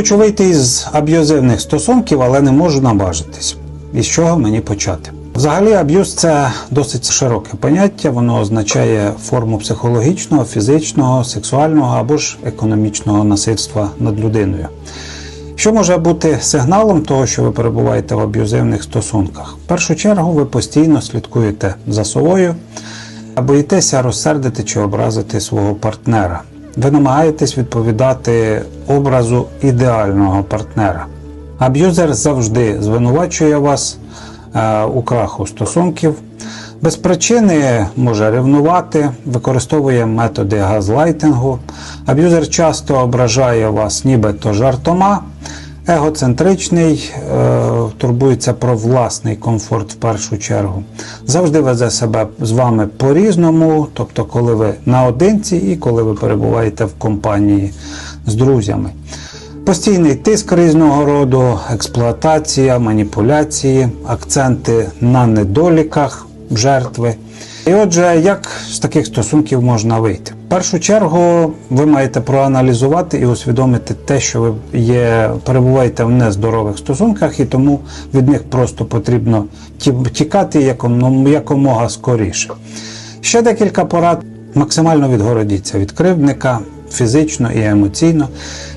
Хочу вийти із аб'юзивних стосунків, але не можу наважитись. І з чого мені почати? Взагалі, аб'юз це досить широке поняття, воно означає форму психологічного, фізичного, сексуального або ж економічного насильства над людиною. Що може бути сигналом того, що ви перебуваєте в аб'юзивних стосунках? В першу чергу ви постійно слідкуєте за собою, боїтеся розсердити чи образити свого партнера. Ви намагаєтесь відповідати образу ідеального партнера. Аб'юзер завжди звинувачує вас е, у краху стосунків. Без причини може ревнувати, використовує методи газлайтингу. Аб'юзер часто ображає вас нібито жартома, егоцентричний, е, турбується про власний комфорт в першу чергу. Завжди везе себе з вами по-різному, тобто, коли ви наодинці і коли ви перебуваєте в компанії з друзями. Постійний тиск різного роду, експлуатація, маніпуляції, акценти на недоліках жертви. І отже, як з таких стосунків можна вийти? Першу чергу ви маєте проаналізувати і усвідомити те, що ви є, перебуваєте в нездорових стосунках, і тому від них просто потрібно тікати яком- якомога скоріше. Ще декілька порад. Максимально відгородіться від кривдника фізично і емоційно.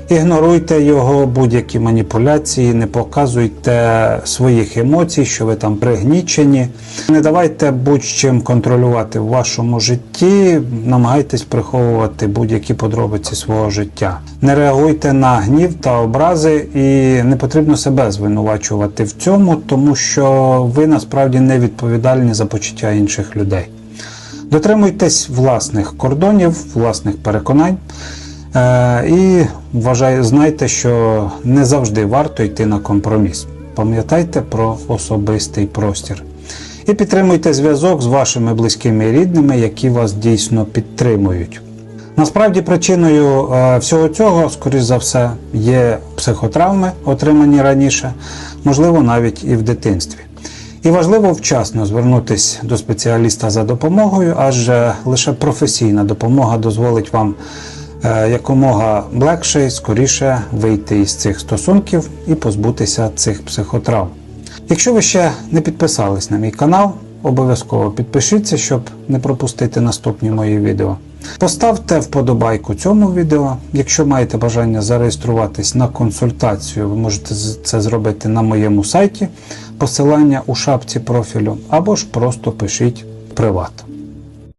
Ігноруйте його будь-які маніпуляції, не показуйте своїх емоцій, що ви там пригнічені. Не давайте будь-чим контролювати в вашому житті, намагайтесь приховувати будь-які подробиці свого життя. Не реагуйте на гнів та образи, і не потрібно себе звинувачувати в цьому, тому що ви насправді не відповідальні за почуття інших людей. Дотримуйтесь власних кордонів, власних переконань. Е, і вважаю, знайте, що не завжди варто йти на компроміс. Пам'ятайте про особистий простір. І підтримуйте зв'язок з вашими близькими і рідними, які вас дійсно підтримують. Насправді причиною е, всього цього, скоріш за все, є психотравми, отримані раніше, можливо, навіть і в дитинстві. І важливо вчасно звернутися до спеціаліста за допомогою, адже лише професійна допомога дозволить вам якомога легше і скоріше вийти із цих стосунків і позбутися цих психотравм. Якщо ви ще не підписались на мій канал, обов'язково підпишіться, щоб не пропустити наступні мої відео. Поставте вподобайку цьому відео. Якщо маєте бажання зареєструватись на консультацію, ви можете це зробити на моєму сайті, посилання у шапці профілю, або ж просто пишіть приват.